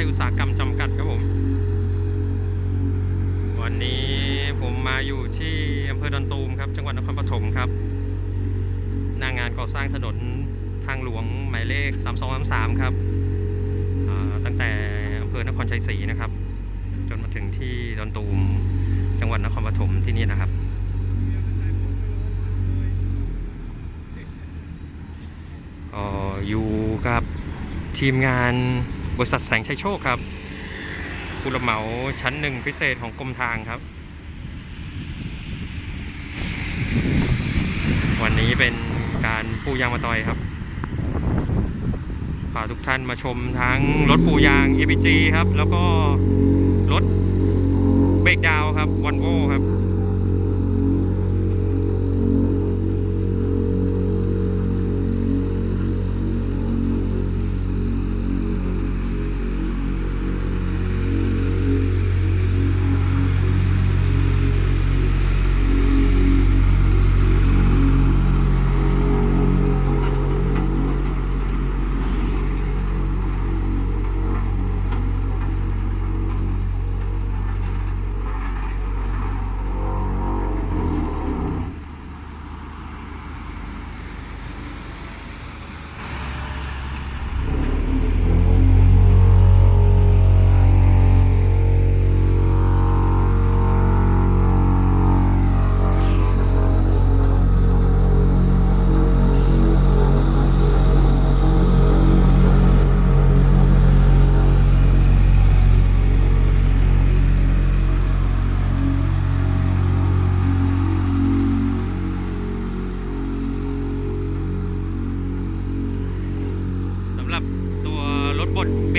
ยอุตสาหกรรมจำกัดครับผม วันนี้ผมมาอยู่ที่อำเภอดอนตูมครับ จังหวัดนครปฐมครับ หน้างานก่อสร้างถนนทางหลวงหมายเลข 3233 ครับ ตั้งแต่อำเภอนครชัยศรีนะครับ จนมาถึงที่ดอนตูมจังหวัดนครปฐมที่นี่นะครับ ก็อยู่กับทีมงาน บริษัทแสงชัยโชคครับผู้รับเหมาชั้นหนึ่งพิเศษของกรมทางครับ วันนี้เป็นการปูยางมาตอยครับพาทุกท่านมาชมทั้งรถปูยาง APG ครับ แล้วก็รถเบรกดาวครับวันโวครับ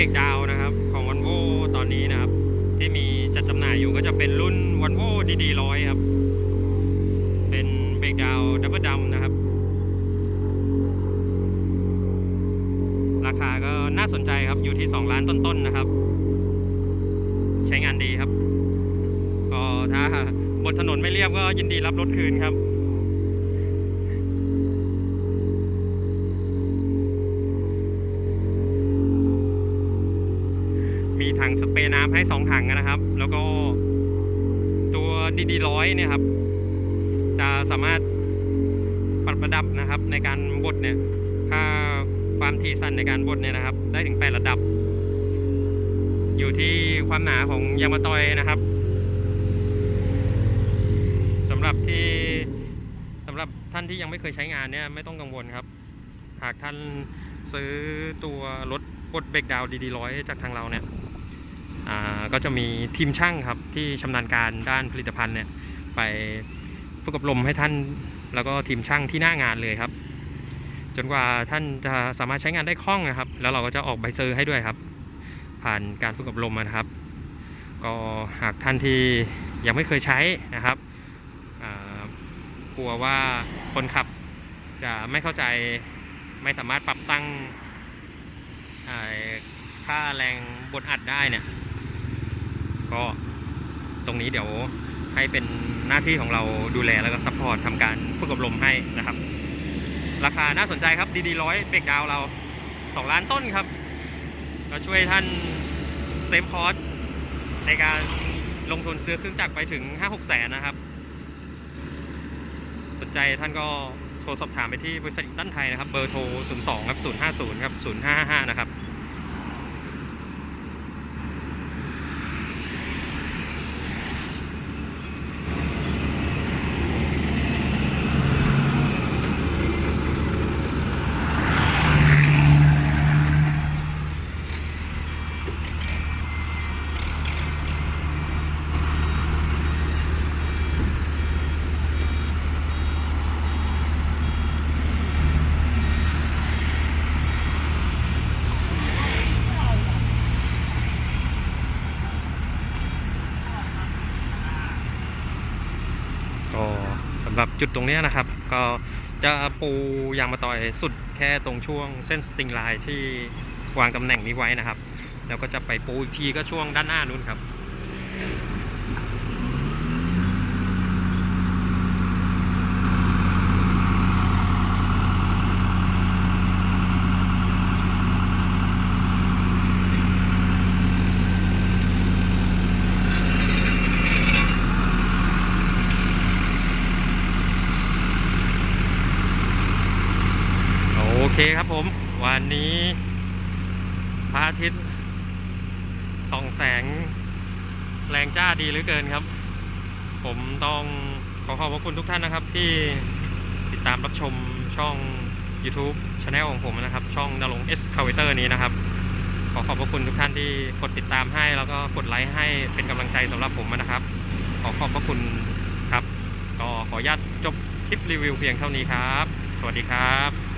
บดเบรกดาวน์นะครับ ของวันโวตอนนี้นะครับ ที่มีจัดจำหน่ายอยู่ก็จะเป็นรุ่นวันโวดีดีร้อยครับ เป็นเบรกดาวดับเบิลดัมนะครับ ราคาก็น่าสนใจครับอยู่ที่ 2 ล้านต้นๆนะครับ ใช้งานดีครับ ก็ถ้าบนถนนไม่เรียบก็ยินดีรับรถคืนครับ ถังสเปรย์น้ำให้2ถังนะครับ แล้วก็ตัวดีดีร้อยเนี่ยครับ จะสามารถปรับระดับนะครับ ในการบดเนี่ยค่าความถี่สั้นในการบดเนี่ยนะครับ ได้ถึง8ระดับ อยู่ที่ความหนาของยางมะตอยนะครับสำหรับที่สำหรับท่านที่ยังไม่เคยใช้งานเนี่ยไม่ต้องกังวลครับ หากท่านซื้อตัวรถบดเบรกดาวดีดีร้อยจากทางเราเนี่ย ก็จะมีทีมช่างครับที่ชำนาญการด้านผลิตภัณฑ์เนี่ยไปฝึกอบรมให้ท่านแล้วก็ทีมช่างที่หน้างานเลยครับ จนกว่าท่านจะสามารถใช้งานได้คล่องนะครับ แล้วเราก็จะออกใบเซอร์ให้ด้วยครับ ผ่านการฝึกอบรมนะครับ ก็หากท่านที่ยังไม่เคยใช้นะครับกลัวว่าคนขับจะไม่เข้าใจไม่สามารถปรับตั้งค่าแรงบดอัดได้เนี่ย ก็ตรงนี้เดี๋ยวให้เป็นหน้าที่ของเราดูแลแล้วก็ซัพพอร์ตทำการฝึกอบรมให้นะครับ ราคาน่าสนใจครับดีดีร้อยเบรกดาวเรา2ล้านต้นครับก็ช่วยท่านเซฟคอสในการลงทุนซื้อเครื่องจักรไปถึง 5-6แสนนะครับ สนใจท่านก็โทรสอบถามไปที่บริษัทอีกตันไทยนะครับ เบอร์โทร 02 ครับ 050 ครับ 055 นะครับ ก็ สำหรับจุดตรงนี้นะครับ ก็จะปูยางมะตอยสุดแค่ตรงช่วงเส้นสติงไลน์ที่วางตำแหน่งนี้ไว้นะครับ แล้วก็จะไปปูอีกทีก็ช่วงด้านหน้านู้นครับ เคครับผม วันนี้พระอาทิตย์ส่องแสงแรงจ้าดีเหลือเกินครับ ผมต้องขอขอบพระคุณทุกท่านนะครับ ที่ติดตามรับชมช่อง YouTube Channel ของผมนะครับ ช่องนรงเอสคาเวเตอร์นี้นะครับ ขอขอบพระคุณทุกท่านที่กดติดตามให้ แล้วก็กดไลค์ให้เป็นกำลังใจสำหรับผมนะครับ ขอขอบพระคุณครับ ก็ขออนุญาตจบคลิปรีวิวเพียงเท่านี้ครับ สวัสดีครับ